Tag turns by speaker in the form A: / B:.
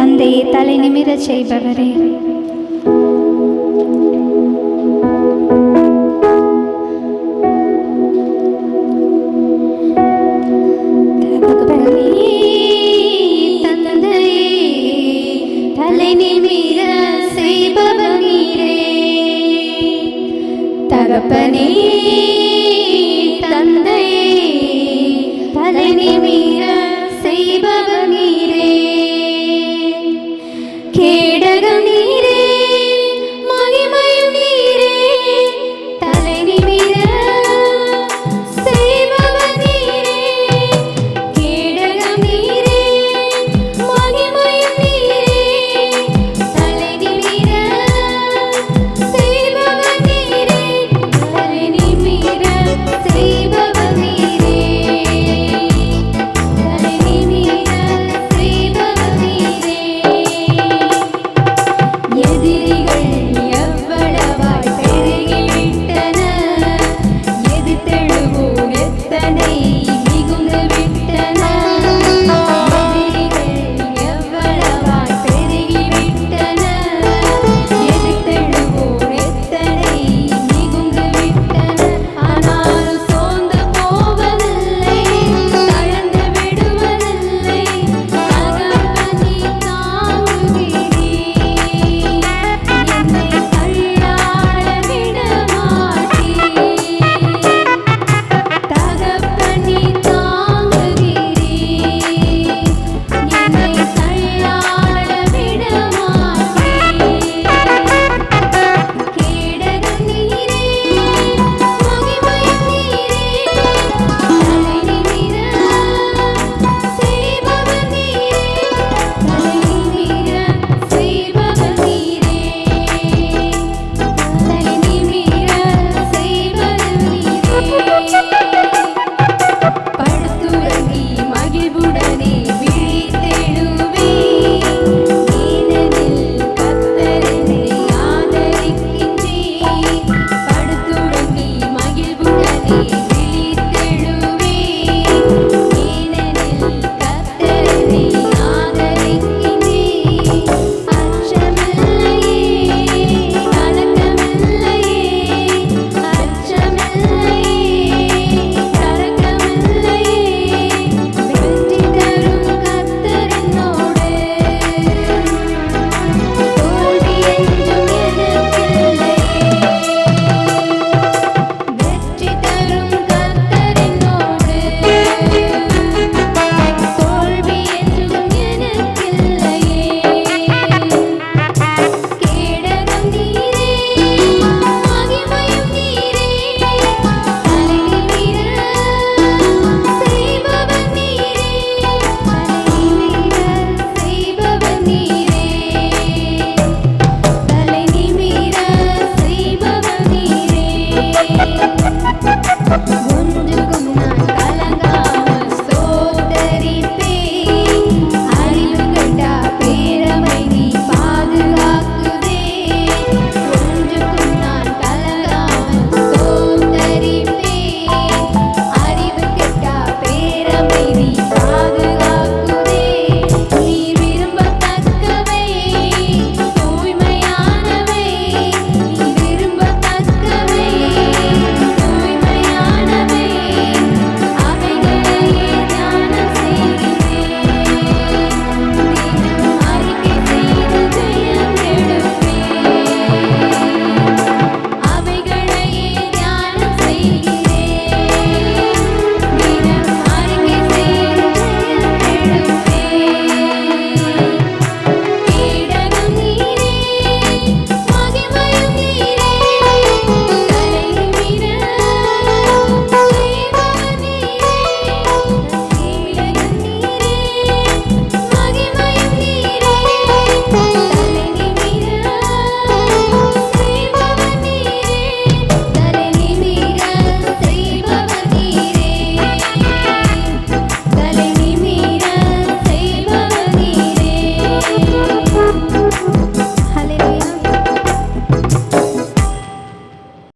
A: தந்தையை தலை நிமிரச் செய்பவரே. தகப்பனே, தந்தையே, தலை தலை நிமிர കേടകനീര്